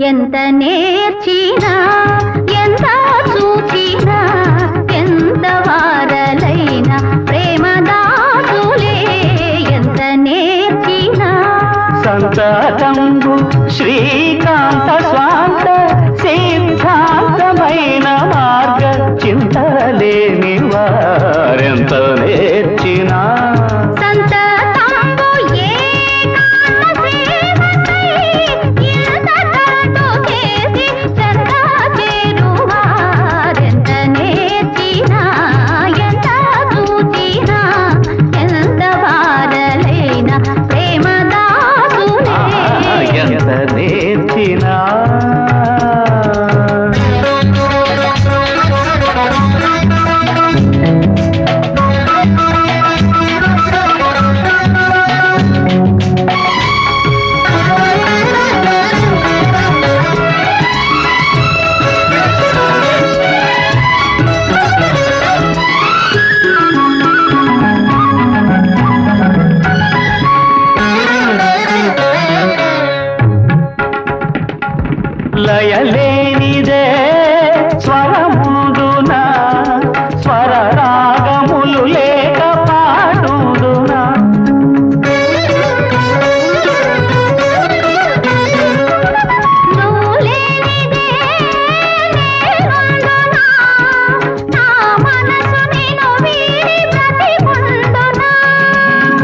ఎంత నేర్చినా ఎంత చూచినా ఎంత వారలైనా ప్రేమ దాసులే ఎంత నేర్చినా. సంతతంబు శ్రీకాంత స్వాంత సిద్ధాంతమైన మార్గ చింతలేని వారెంత నేర్చినా లయలేనిదే స్వరముందున స్వర రాగములు లేక పాడుదునా.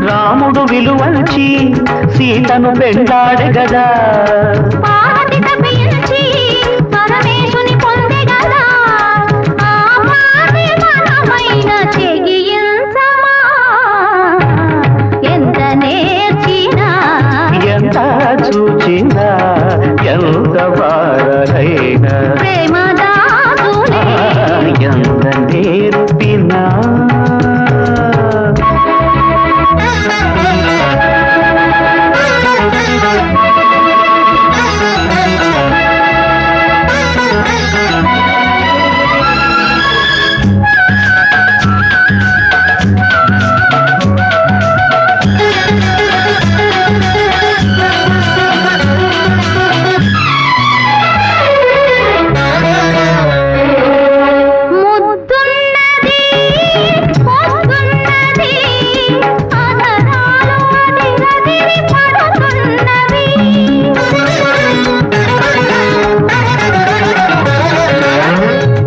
రాముడు విలువంచి సీతను పెండాడు గదా. പ്രേമ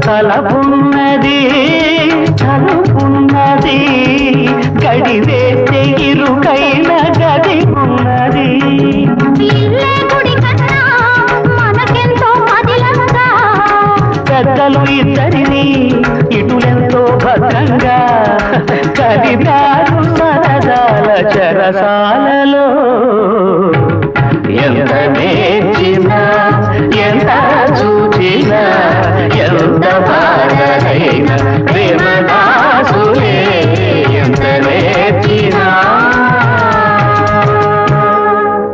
తలపున్నది తలుపున్నది గడివేస్తే ఇరుకైన గది ఉన్నది. పెద్దలు ఇద్దరిని ఇటులెంతో భద్రంగా. కలిగారు సరదాల చెరసాలలో. ఎంత